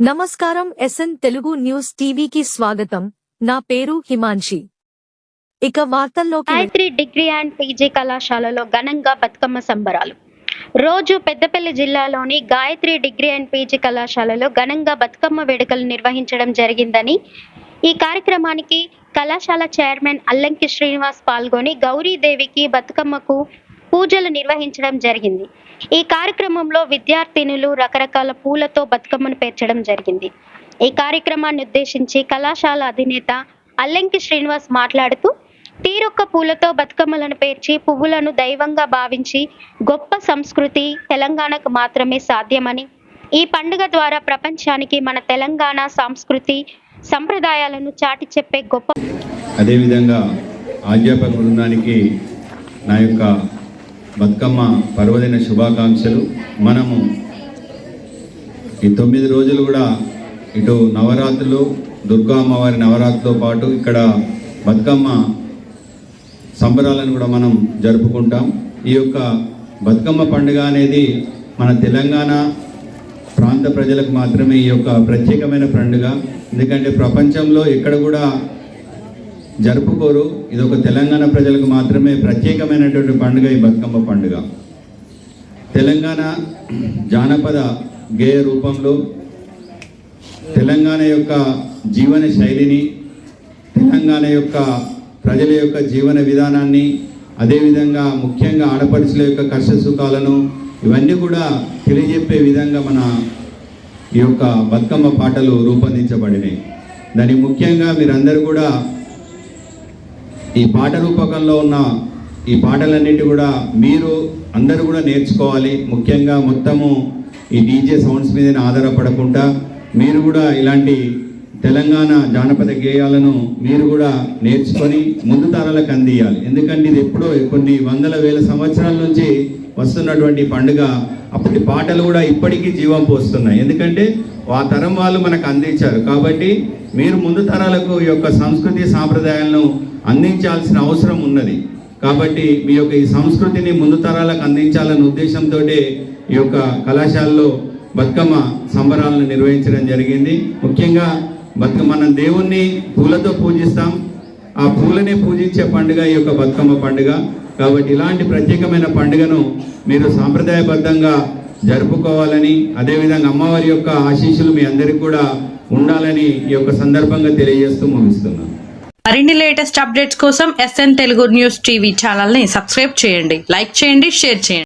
నమస్కారం SN Telugu news టీవీకి స్వాగతం. నా పేరు హిమాన్షి. ఇక వార్తల్లో గాయత్రి డిగ్రీ అండ్ పీజీ కళాశాలలో ఘనంగా బతుకమ్మ సంబరాలు. రోజు పెద్దపల్లి జిల్లాలోని గాయత్రి డిగ్రీ అండ్ పీజీ కళాశాలలో ఘనంగా బతుకమ్మ వేడుకలు నిర్వహించడం జరిగిందని ఈ కార్యక్రమానికి కళాశాల చైర్మన్ అల్లంకి శ్రీనివాస్ పాల్గొని గౌరీదేవికి బతుకమ్మకు పూజలు నిర్వహించడం జరిగింది. ఈ కార్యక్రమంలో విద్యార్థినులు రకరకాల పూలతో బతుకమ్మను పేర్చడం జరిగింది. ఈ కార్యక్రమాన్ని ఉద్దేశించి కళాశాల అధినేత అల్లంకి శ్రీనివాస్ మాట్లాడుతూ తీరొక్క పూలతో బతుకమ్మలను పేర్చి పువ్వులను దైవంగా భావించి గొప్ప సంస్కృతి తెలంగాణకు మాత్రమే సాధ్యమని ఈ పండుగ ద్వారా ప్రపంచానికి మన తెలంగాణ సంస్కృతి సంప్రదాయాలను చాటి చెప్పే గొప్ప అదేవిధంగా అధ్యాపక బృందానికి నా యొక్క బతుకమ్మ పర్వదిన శుభాకాంక్షలు. మనము ఈ తొమ్మిది రోజులు కూడా ఇటు నవరాత్రులు దుర్గా అమ్మవారి నవరాత్రితో పాటు ఇక్కడ బతుకమ్మ సంబరాలను కూడా మనం జరుపుకుంటాం. ఈ యొక్క బతుకమ్మ పండుగ అనేది మన తెలంగాణ ప్రాంత ప్రజలకు మాత్రమే ఈ యొక్క ప్రత్యేకమైన పండుగ. ఎందుకంటే ప్రపంచంలో ఎక్కడ కూడా జరుపుకోరు. ఇది ఒక తెలంగాణ ప్రజలకు మాత్రమే ప్రత్యేకమైనటువంటి పండుగ ఈ బతుకమ్మ పండుగ. తెలంగాణ జానపద గేయ రూపంలో తెలంగాణ యొక్క జీవన శైలిని తెలంగాణ యొక్క ప్రజల యొక్క జీవన విధానాన్ని అదేవిధంగా ముఖ్యంగా ఆడపడుచుల యొక్క కష్ట సుఖాలను ఇవన్నీ కూడా తెలియజెప్పే విధంగా మన ఈ యొక్క బతుకమ్మ పాటలు రూపొందించబడినాయి. దాని ముఖ్యంగా మీరందరూ కూడా ఈ పాట రూపకంలో ఉన్న ఈ పాటలన్నిటి కూడా మీరు అందరూ కూడా నేర్చుకోవాలి. ముఖ్యంగా మొత్తము ఈ డీజే సౌండ్స్ మీద ఆధారపడకుండా మీరు కూడా ఇలాంటి తెలంగాణ జానపద గేయాలను మీరు కూడా నేర్చుకొని ముందు తరాలకు అందియాలి. ఎందుకంటే ఇది ఎప్పుడో కొన్ని వందల వేల సంవత్సరాల నుంచి వస్తున్నటువంటి పండుగ. అప్పటి పాటలు కూడా ఇప్పటికీ జీవం పోస్తున్నాయి. ఎందుకంటే ఆ తరం వాళ్ళు మనకు అందించారు. కాబట్టి మీరు ముందు తరాలకు ఈ యొక్క సంస్కృతి సాంప్రదాయాలను అందించాల్సిన అవసరం ఉన్నది. కాబట్టి మీ యొక్క ఈ సంస్కృతిని ముందు తరాలకు అందించాలనే ఉద్దేశంతో ఈ యొక్క కళాశాలలో బతుకమ్మ సంబరాలను నిర్వహించడం జరిగింది. ముఖ్యంగా బతుకమ్మ మనం దేవుణ్ణి పూలతో పూజిస్తాం. ఆ పూలనే పూజించే పండుగ ఈ యొక్క బతుకమ్మ పండుగ. కాబట్టి ఇలాంటి ప్రత్యేకమైన పండుగను మీరు సాంప్రదాయబద్ధంగా జరుపుకోవాలని అదేవిధంగా అమ్మవారి యొక్క ఆశీస్సులు మీ అందరికీ కూడా ఉండాలని ఈ యొక్క సందర్భంగా తెలియజేస్తూ ముగిస్తున్నాను. మరిన్ని లేటెస్ట్ అప్డేట్స్ కోసం ఎస్ఎన్ తెలుగు న్యూస్ టీవీ ఛానల్ని సబ్స్క్రైబ్ చేయండి. లైక్ చేయండి షేర్ చేయండి.